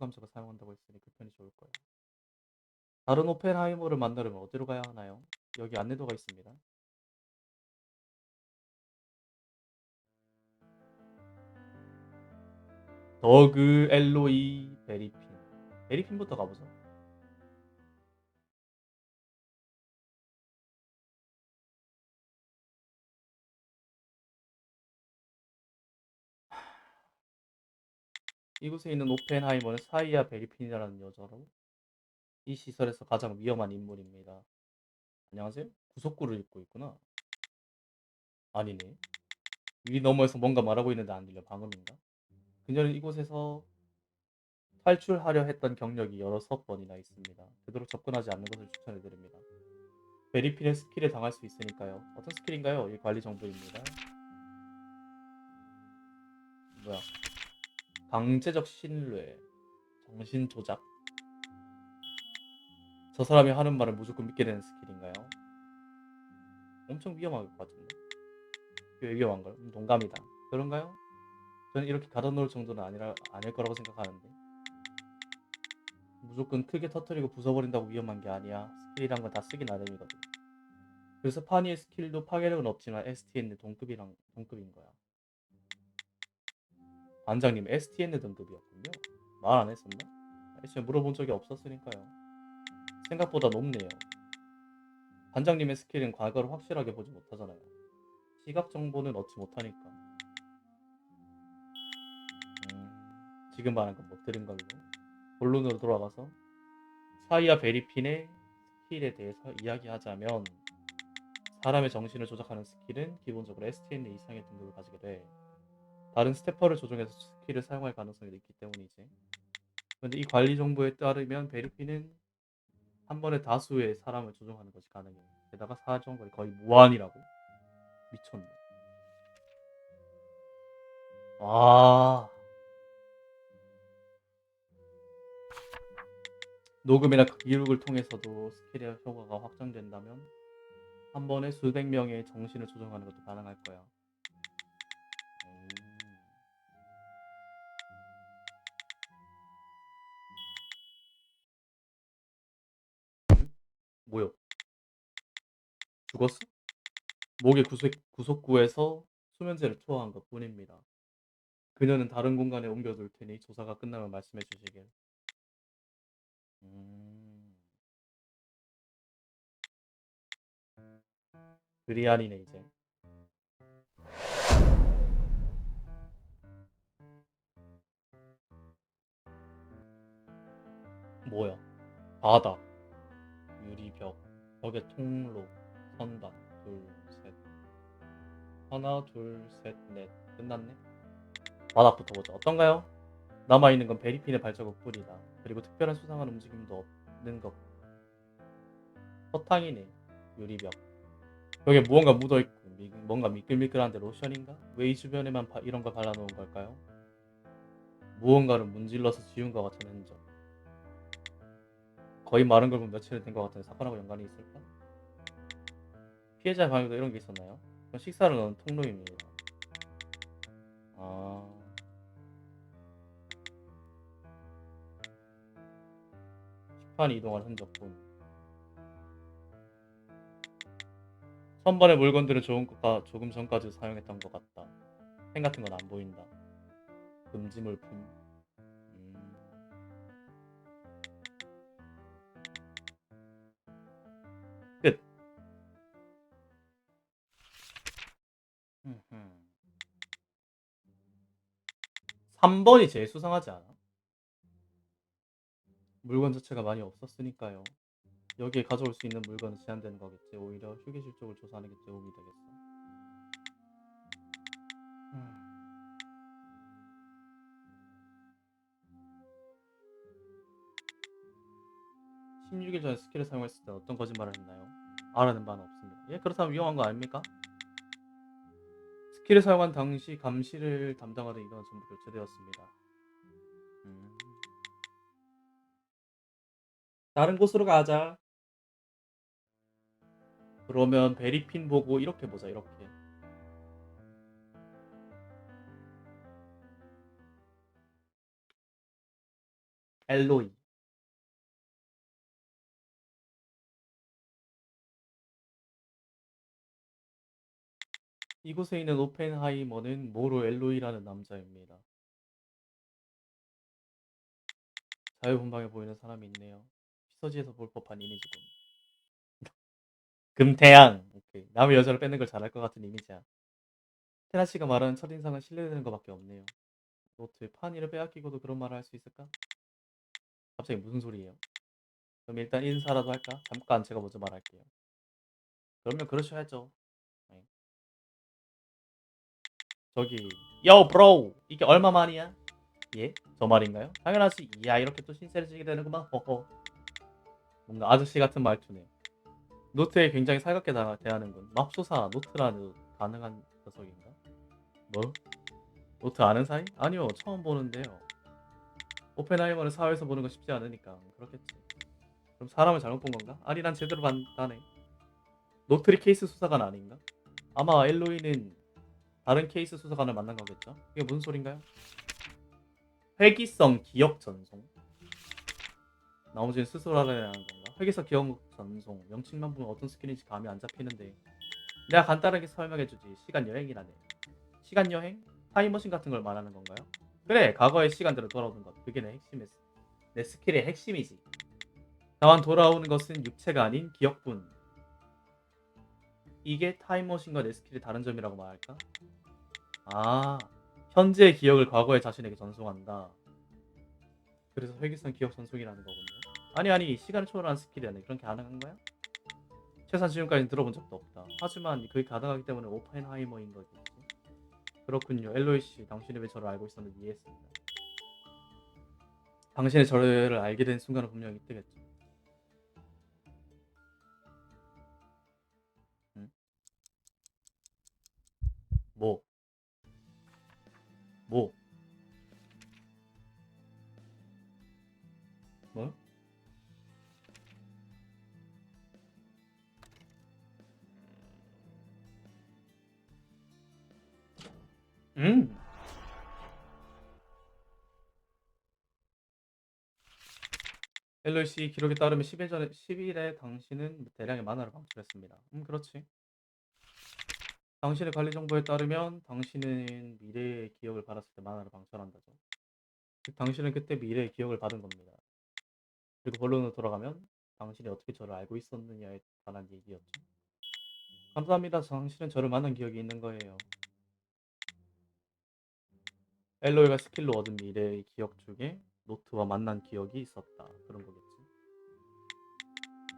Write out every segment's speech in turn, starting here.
감소가 사용한다고 했으니 그 편이 좋을 거야. 다른 오펜하이머를 만나려면 어디로 가야 하나요? 여기 안내도가 있습니다. 더그 엘로이 베리핀. 베리핀부터 가보자. 이곳에 있는 오펜하이머는 사이아 베리핀이라는 여자로 이 시설에서 가장 위험한 인물입니다. 안녕하세요? 구속구를 입고 있구나. 아니네. 위 너머에서 뭔가 말하고 있는데 안 들려. 방음인가? 그녀는 이곳에서 탈출하려 했던 경력이 여섯 번이나 있습니다. 되도록 접근하지 않는 것을 추천해드립니다. 베리핀의 스킬에 당할 수 있으니까요. 어떤 스킬인가요? 이 관리 정보입니다. 뭐야? 강제적 신뢰, 정신 조작. 저 사람이 하는 말을 무조건 믿게 되는 스킬인가요? 엄청 위험할 것 같은데. 왜 위험한가요? 음, 동감이다. 그런가요? 저는 이렇게 가둬놓을 정도는 아니라 아닐 거라고 생각하는데. 무조건 크게 터트리고 부숴버린다고 위험한 게 아니야. 스킬이란 건 다 쓰기 나름이거든. 그래서 파니의 스킬도 파괴력은 없지만 STN의 동급이랑 동급인 거야. 반장님 STN 등급이었군요. 말 안 했었나? 애초에 물어본 적이 없었으니까요. 생각보다 높네요. 반장님의 스킬은 과거를 확실하게 보지 못하잖아요. 시각 정보는 얻지 못하니까. 음, 지금 말한 건 못 들은 걸로. 본론으로 돌아가서 사이아 베리핀의 스킬에 대해서 이야기하자면 사람의 정신을 조작하는 스킬은 기본적으로 STN 이상의 등급을 가지게 돼. 다른 스태퍼를 조종해서 스킬을 사용할 가능성이 있기 때문이지. 그런데 이 관리 정보에 따르면 베리핀은 한 번에 다수의 사람을 조종하는 것이 가능해. 게다가 사정거리 거의 무한이라고. 미쳤네. 아. 녹음이나 기록을 통해서도 스킬의 효과가 확정된다면 한 번에 수백 명의 정신을 조종하는 것도 가능할 거야. 뭐요? 죽었어? 목의 구속, 구속구에서 수면제를 투하한 것 뿐입니다. 그녀는 다른 공간에 옮겨둘 테니 조사가 끝나면 말씀해 주시길. 음. 그리안이네 이제. 뭐야? 유리 벽, 벽의 통로, 선반, 둘, 셋. 하나, 둘, 셋, 넷. 끝났네? 바닥부터 보자. 어떤가요? 남아있는 건 베리핀의 발자국 뿐이다. 그리고 특별한 수상한 움직임도 없는 것. 서탕이네. 유리벽. 벽에 무언가 묻어있고 미- 뭔가 미끌미끌한데 로션인가? 왜 이 주변에만 바- 이런 걸 발라놓은 걸까요? 무언가를 문질러서 지운 것 같은 흔적. 거의 마른 걸 보면 며칠 된 것 같은데 사건하고 연관이 있을까? 피해자의 방에도 이런 게 있었나요? 그건 식사를 넣은 통로입니다. 아... 식판이 이동한 흔적뿐. 선반의 물건들은 좋은 것과 조금 전까지 사용했던 것 같다. 펜 같은 건 안 보인다. 금지 물품. 3번이 제일 수상하지 않아? 물건 자체가 많이 없었으니까요. 여기에 가져올 수 있는 물건은 제한되는 거겠지. 오히려 휴게실 쪽을 조사하는 게 도움이 되겠어. 음. (16일) 전에 스킬을 사용했을 때 어떤 거짓말을 했나요? 알아낸 바는 없습니다. 예, 그렇다면 위험한 거 아닙니까? 스킬을 사용한 당시 감시를 담당하던 인원은 전부 교체되었습니다. 음. 다른 곳으로 가자. 그러면 베리핀 보고 이렇게 보자. 이렇게. 엘로이. 이곳에 있는 오펜하이머는 모로 엘로이라는 남자입니다. 자유분방해 보이는 사람이 있네요. 피서지에서 볼 법한 이미지군. 금태양. 오케이. 남의 여자를 뺏는 걸 잘할 것 같은 이미지야. 테나 씨가 말하는 첫인상은 신뢰되는 것밖에 없네요. 노트, 판이를 빼앗기고도 그런 말을 할 수 있을까? 갑자기 무슨 소리예요? 그럼 일단 인사라도 할까? 잠깐 제가 먼저 말할게요. 그러면 그러셔야죠. 저기, 요 브로! 이게 얼마 만이야? 예? 저 말인가요? 당연하지. 이야 이렇게 또 신세를 지게 되는구만. 허허. 뭔가 아저씨 같은 말투네. 노트에 굉장히 살갑게 다- 대하는군. 맙소사 노트라는 가능한 녀석인가? 뭐? 노트 아는 사이? 아니요 처음 보는데요. 오펜하이머를 사회에서 보는 건 쉽지 않으니까 그렇겠지. 그럼 사람을 잘못 본 건가? 아니 난 제대로 봤다네. 노트리 케이스 수사관 아닌가? 아마 엘로이는 다른 케이스 수사관을 만난 거겠죠? 이게 무슨 소린가요? 회기성 기억 전송. 나머지는 스스로 알아야 하는 건가? 회기성 기억 전송. 명칭만 보면 어떤 스킬인지 감이 안 잡히는데. 내가 간단하게 설명해주지. 시간 여행이라네. 시간 여행? 타임머신 같은 걸 말하는 건가요? 그래, 과거의 시간대로 돌아오는 것. 그게 내 핵심이지. 내 스킬의 핵심이지. 다만 돌아오는 것은 육체가 아닌 기억뿐. 이게 타임머신과 내 스킬의 다른 점이라고 말할까? 아, 현재의 기억을 과거의 자신에게 전송한다. 그래서 회귀성 기억 전송이라는 거군요. 아니 아니 시간을 초월한 스킬이라네. 그런 게 가능한 거야? 최소한 지금까지는 들어본 적도 없다. 하지만 그게 가능하기 때문에 오펜하이머인 거겠지. 그렇군요. 엘로이 씨, 당신이 왜 저를 알고 있었는지 이해했습니다. 당신이 저를 알게 된 순간은 분명히 이때겠죠. 뭐? 뭐? 뭐? 음. 엘로이 씨 기록에 따르면 10일 전에 10일에 당신은 대량의 만화를 방출했습니다. 음, 그렇지. 당신의 관리 정보에 따르면 당신은 미래의 기억을 받았을 때 만화를 방출한다죠. 즉, 당신은 그때 미래의 기억을 받은 겁니다. 그리고 본론으로 돌아가면 당신이 어떻게 저를 알고 있었느냐에 관한 얘기였죠. 감사합니다. 당신은 저를 만난 기억이 있는 거예요. 엘로이가 스킬로 얻은 미래의 기억 중에 노트와 만난 기억이 있었다. 그런 거겠지.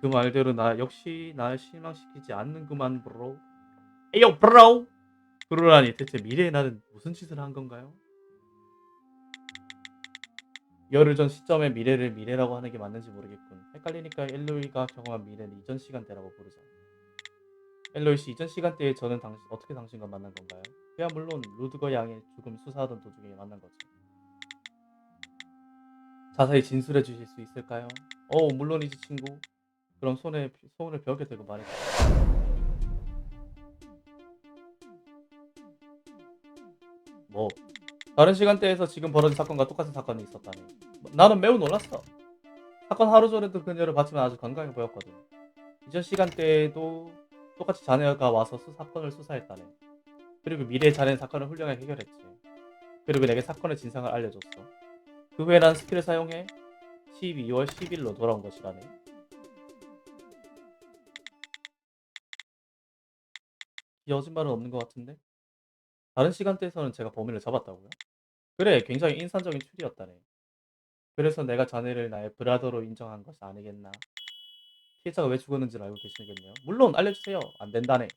그 말대로 나 역시 날 실망시키지 않는구만 브로. 에요 브로. 브로라니 대체 미래의 나는 무슨 짓을 한 건가요? 열흘 전 시점에 미래를 미래라고 하는 게 맞는지 모르겠군. 헷갈리니까 엘로이가 경험한 미래는 이전 시간대라고 부르자. 엘로이 씨 이전 시간대에 저는 당신 어떻게 당신과 만난 건가요? 그야 물론 루드거 양의 죽음 수사하던 도중에 만난 거죠. 자세히 진술해 주실 수 있을까요? 어 물론이지 친구. 그럼 손에 손을 벽에 대고 말해. 뭐 다른 시간대에서 지금 벌어진 사건과 똑같은 사건이 있었다니. 나는 매우 놀랐어. 사건 하루 전에도 그녀를 봤지만 아주 건강해 보였거든. 이전 시간대에도 똑같이 자네가 와서 수, 사건을 수사했다네. 그리고 미래의 자네는 사건을 훌륭하게 해결했지. 그리고 내게 사건의 진상을 알려줬어. 그 후에 난 스킬을 사용해 12월 10일로 돌아온 것이라네. 이 거짓말은 없는 것 같은데? 다른 시간대에서는 제가 범인을 잡았다고요? 그래, 굉장히 인상적인 추리였다네. 그래서 내가 자네를 나의 브라더로 인정한 것이 아니겠나. 피해자가 왜 죽었는지를 알고 계시겠네요. 물론 알려주세요. 안 된다네.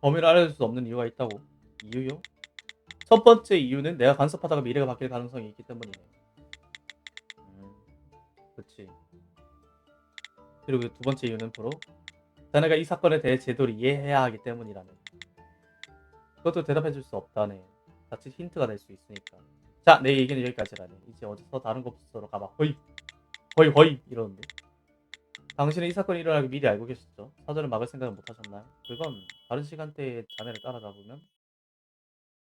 범인을 알려줄 수 없는 이유가 있다고. 이유요? 첫 번째 이유는 내가 간섭하다가 미래가 바뀔 가능성이 있기 때문이네. 음, 그렇지. 그리고 두 번째 이유는 바로 자네가 이 사건에 대해 제대로 이해해야 하기 때문이라네. 그것도 대답해 줄 수 없다네. 자칫 힌트가 될 수 있으니까. 자, 내 얘기는 여기까지라네. 이제 어디서 다른 곳으로 가봐. 허이, 허이, 허이 이러는데. 당신은 이 사건이 일어나기 미리 알고 계셨죠? 사전을 막을 생각은 못 하셨나요? 그건 다른 시간대에 자네를 따라잡으면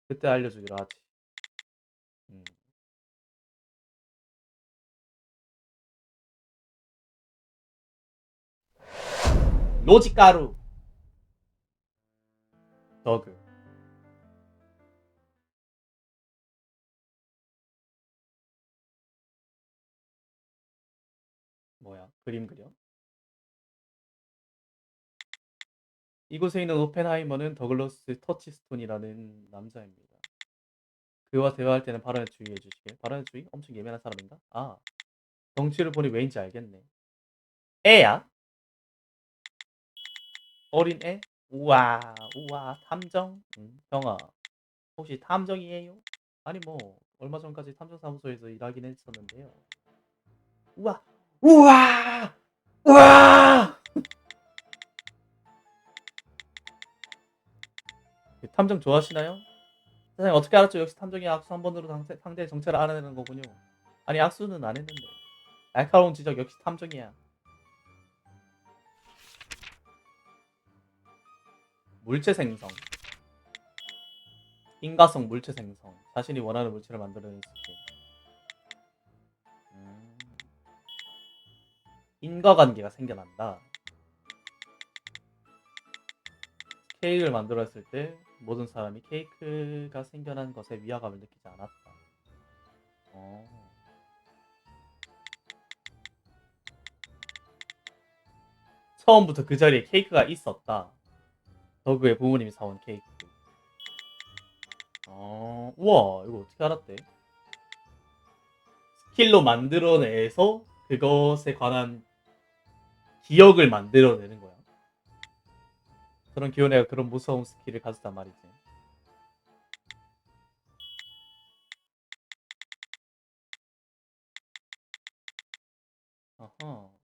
그때 알려주기로 하지. 노지가루 더그 뭐야 그림 그려? 이곳에 있는 오펜하이머는 더글러스 터치스톤이라는 남자입니다. 그와 대화할 때는 발언에 주의해 주시길. 발언에 주의? 엄청 예민한 사람인가? 아, 덩치를 보니 왜인지 알겠네. 애야? 어린 애? 우와, 우와, 탐정? 응, 형아, 혹시 탐정이에요? 아니 뭐 얼마 전까지 탐정사무소에서 일하긴 했었는데요. 우와, 우와, 우와! 탐정 좋아하시나요? 세상에 어떻게 알았죠? 역시 탐정이 악수 한 번으로 상대, 상대의 정체를 알아내는 거군요. 아니 악수는 안 했는데. 날카로운 지적 역시 탐정이야. 물체 생성. 인가성 물체 생성. 자신이 원하는 물체를 만들어내는 스킬. 음. 인과관계가 생겨난다. 케이크를 만들었을 때 모든 사람이 케이크가 생겨난 것에 위화감을 느끼지 않았다. 어. 처음부터 그 자리에 케이크가 있었다. 더그의 부모님이 사온 케이크. 어, 우와, 이거 어떻게 알았대? 스킬로 만들어내서 그것에 관한 기억을 만들어내는 거야. 그런 기운 애가 그런 무서운 스킬을 가졌단 말이지. 아하.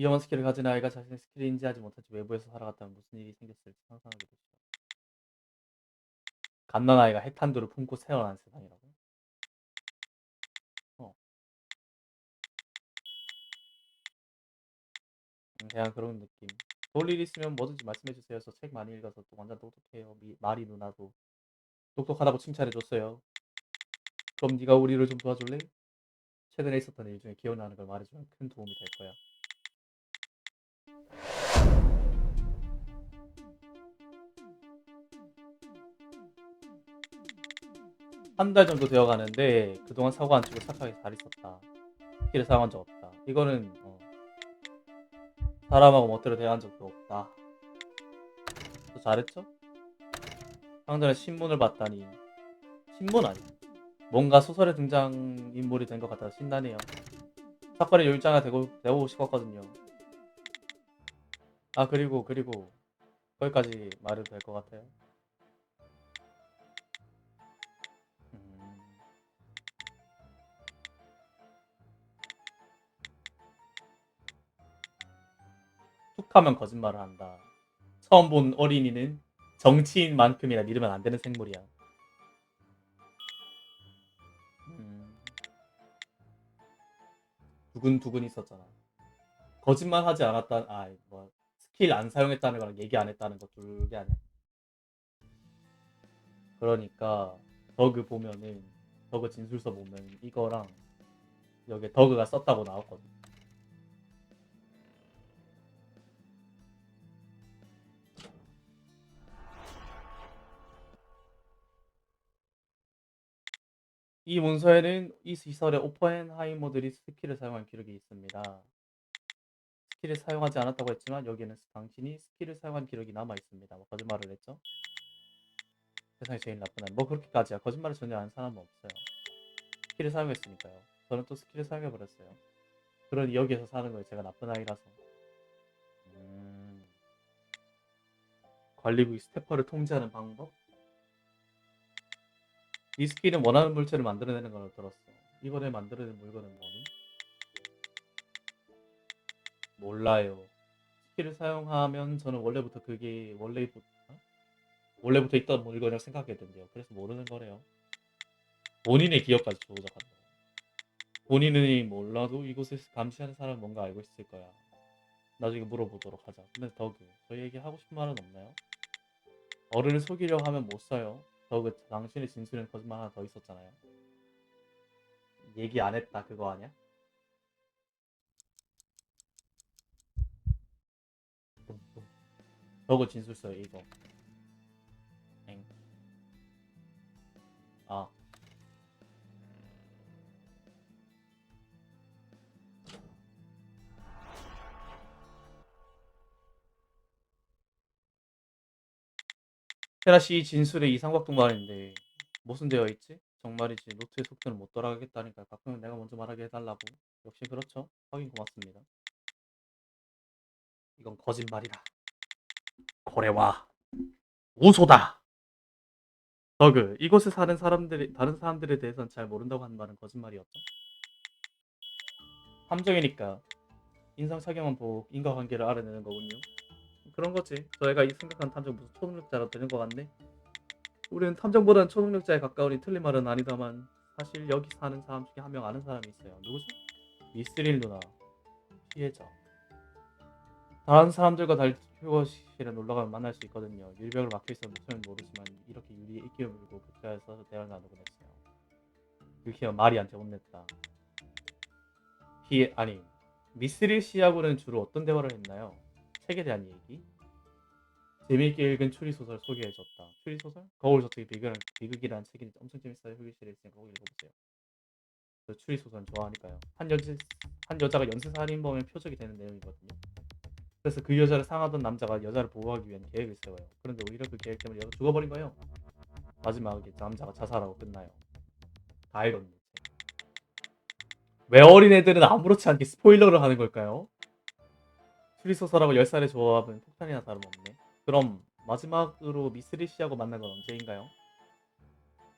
위험한 스킬을 가진 아이가 자신의 스킬을 인지하지 채 외부에서 살아갔다면 무슨 일이 생겼을지 상상하게 되죠. 갓난 아이가 핵탄두를 품고 태어난 세상이라고? 어. 음, 그냥 그런 느낌. 볼 일 있으면 뭐든지 말씀해 주세요. 저책 많이 읽어서 또 완전 똑똑해요. 미, 마리 누나도 똑똑하다고 칭찬해 줬어요. 그럼 네가 우리를 좀 도와줄래? 최근에 있었던 일 중에 기억나는 걸 말해주면 큰 도움이 될 거야. 한 달 정도 되어 가는데 그동안 사고 안 치고 착하게 잘 있었다. 스킬을 사용한 적 없다. 이거는 어, 사람하고 멋대로 대한 적도 없다. 또 잘했죠? 상전에 신문을 봤다니 신문 아니 뭔가 소설에 등장 인물이 된 것 같아서 신나네요. 사건의 요일장을 되고 되고 싶었거든요. 아 그리고 그리고 거기까지 말해도 될 것 같아요. 툭하면 거짓말을 한다. 처음 본 어린이는 정치인만큼이나 믿으면 안 되는 생물이야. 음. 두근두근 있었잖아. 거짓말 하지 않았다. 아, 뭐 스킬 안 사용했다는 거랑 얘기 안 했다는 거 둘 게 아니야. 그러니까 더그 보면은 더그 진술서 보면 이거랑 여기 더그가 썼다고 나왔거든. 이 문서에는 이 시설의 오펜하이머들이 스킬을 사용한 기록이 있습니다. 스킬을 사용하지 않았다고 했지만 여기에는 당신이 스킬을 사용한 기록이 남아 있습니다. 뭐 거짓말을 했죠? 세상에 제일 나쁜 아이. 뭐 그렇게까지야. 거짓말을 전혀 안 사람은 없어요. 스킬을 사용했으니까요. 저는 또 스킬을 사용해 버렸어요. 그러니 여기에서 사는 거예요. 제가 나쁜 아이라서. 음... 관리부의 스태퍼를 통제하는 방법? 이 스킬은 원하는 물체를 만들어내는 걸로 들었어. 이번에 만들어낸 물건은 뭐니? 몰라요. 스킬을 사용하면 저는 원래부터 그게 원래부터 원래부터 있던 물건이라고 생각했던데요. 그래서 모르는 거래요. 본인의 기억까지 조작한다. 본인이 몰라도 이곳에서 감시하는 사람은 뭔가 알고 있을 거야. 나중에 물어보도록 하자. 근데 더그 저희 얘기 하고 싶은 말은 없나요? 어른을 속이려 하면 못 써요. 저 그 당신의 진술엔 거짓말 하나 더 있었잖아요. 얘기 안 했다 그거 아니야? 저거 진술서요 이거. 엥. 아. 테라시 진술에 이상박동 말인데 무슨 되어 있지? 정말이지 노트의 속도는 못 따라가겠다니까 가끔은 내가 먼저 말하게 해달라고. 역시 그렇죠. 확인 고맙습니다. 이건 거짓말이다. 고래와 우소다. 버그 이곳에 사는 사람들이 다른 사람들에 대해서는 잘 모른다고 한 말은 거짓말이었죠? 함정이니까 인상착의만 보고 인과관계를 알아내는 거군요 그런 거지 저희가 이 생각한 탐정 무슨 초능력자라 되는 것 같네 우리는 탐정보다는 초능력자에 가까우니 틀린 말은 아니다만 사실 여기 사는 사람 중에 한 명 아는 사람이 있어요. 누구죠? 미스릴 누나 피해자. 다른 사람들과 달리 휴거실에 놀러가면 만날 수 있거든요. 유리벽을 막혀 있어 목소리는 모르지만 이렇게 유리에 이끼를 물고 그자에서 대화를 나누곤 했어요. 유키가 마리한테 혼냈다. 피 아니 미스릴 씨하고는 주로 어떤 대화를 했나요? 책에 대한 얘기? 재미있게 읽은 추리소설 소개해줬다. 추리소설? 거울 저쪽에 비극, 비극이라는 책이 엄청 재밌어요. 휴게실에 있으니까 꼭 읽어보세요. 저 추리소설 좋아하니까요. 한, 여자, 한 여자가 연쇄살인범의 표적이 되는 내용이거든요. 그래서 그 여자를 상하던 남자가 여자를 보호하기 위한 계획을 세워요. 그런데 오히려 그 계획 때문에 여자가 죽어버린 거예요. 마지막에 남자가 자살하고 끝나요. 다 읽었네. 책. 왜 어린애들은 아무렇지 않게 스포일러를 하는 걸까요? 추리소설하고 10살의 조합은 폭탄이나 다름없네. 그럼 마지막으로 미스리 씨하고 만난 건 언제인가요?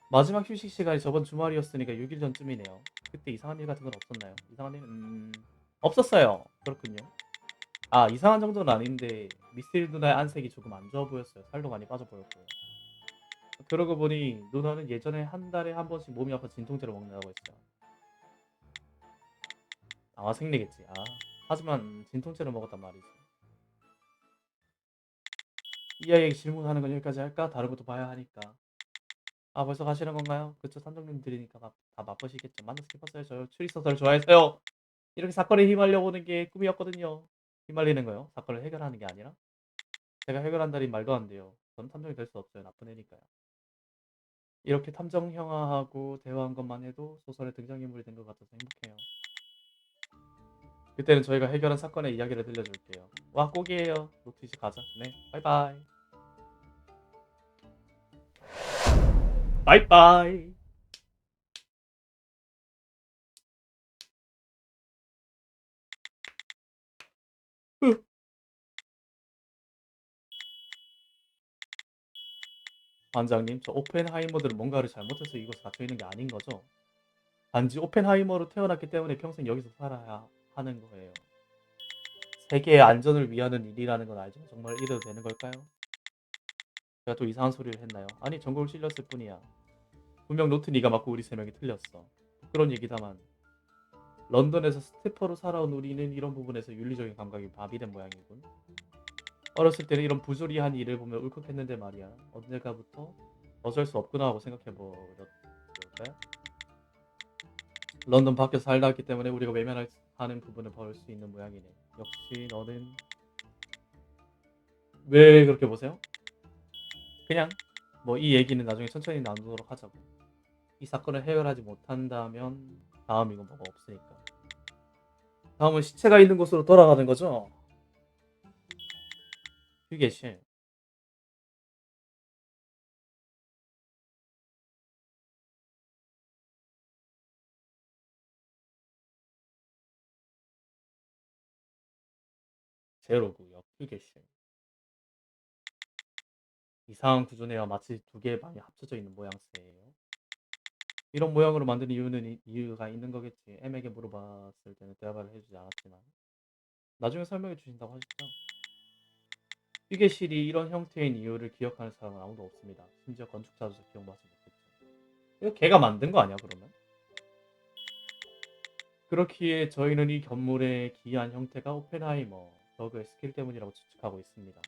마지막 휴식 시간이 저번 주말이었으니까 6일 전쯤이네요. 그때 이상한 일 같은 건 없었나요? 이상한 일? 음... 없었어요. 그렇군요. 아 이상한 정도는 아닌데 미스리 누나의 안색이 조금 안 좋아 보였어요. 살도 많이 빠져 보였고요. 그러고 보니 누나는 예전에 한 달에 한 번씩 몸이 아파 진통제를 먹는다고 했어요. 아마 생리겠지. 아 하지만 진통제를 먹었단 말이지. 이 아이에게 질문하는 건 여기까지 할까? 다른 것도 봐야 하니까. 아 벌써 가시는 건가요? 그쵸 삼성님들이니까 다, 다 바쁘시겠죠. 만나서 기뻤어요. 저 추리소설 좋아해서요. 이렇게 사건에 휘말려 보는 게 꿈이었거든요. 휘말리는 거요. 사건을 해결하는 게 아니라. 제가 해결한다니 말도 안 돼요. 전 탐정이 될 수 없어요. 나쁜 애니까요. 이렇게 탐정 형아하고 대화한 것만 해도 소설의 등장인물이 된 것 같아서 행복해요. 그때는 저희가 해결한 사건의 이야기를 들려줄게요. 와 꼭이에요. 이제 가자. 네, 바이바이. 바이바이. 으. 반장님, 저 오펜하이머들은 뭔가를 잘못해서 이곳에 갇혀 있는 게 아닌 거죠? 단지 오펜하이머로 태어났기 때문에 평생 여기서 살아야 하는 거예요. 세계의 안전을 위하는 일이라는 건 알죠? 정말 이래도 되는 걸까요? 제가 또 이상한 소리를 했나요? 아니 전곡을 실렸을 뿐이야. 분명 노트 네가 맞고 우리 세 명이 틀렸어. 그런 얘기다만 런던에서 스태퍼로 살아온 우리는 이런 부분에서 윤리적인 감각이 마비된 모양이군. 어렸을 때는 이런 부조리한 일을 보면 울컥했는데 말이야. 언젠가부터 어쩔 수 없구나 하고 생각해버렸을까요? 런던 밖에서 살다 왔기 때문에 우리가 외면 하는 부분을 볼수 있는 모양이네. 역시 너는 왜 그렇게 보세요? 그냥 뭐 이 얘기는 나중에 천천히 나누도록 하자고. 이 사건을 해결하지 못한다면 다음 이건 뭐가 없으니까. 다음은 시체가 있는 곳으로 돌아가는 거죠. 휴게실. 제로구역 휴게실. 이상한 구조네요. 마치 두 개의 방이 합쳐져 있는 모양새예요. 이런 모양으로 만든 이유는 이- 이유가 있는 거겠지. M에게 물어봤을 때는 대답을 해주지 않았지만 나중에 설명해 주신다고 하셨죠. 휴게실이 이런 형태인 이유를 기억하는 사람은 아무도 없습니다. 심지어 건축자조차 기억하지 못했죠. 이거 걔가 만든 거 아니야 그러면? 그렇기에 저희는 이 건물의 기이한 형태가 오펜하이머, 더그의 스킬 때문이라고 추측하고 있습니다.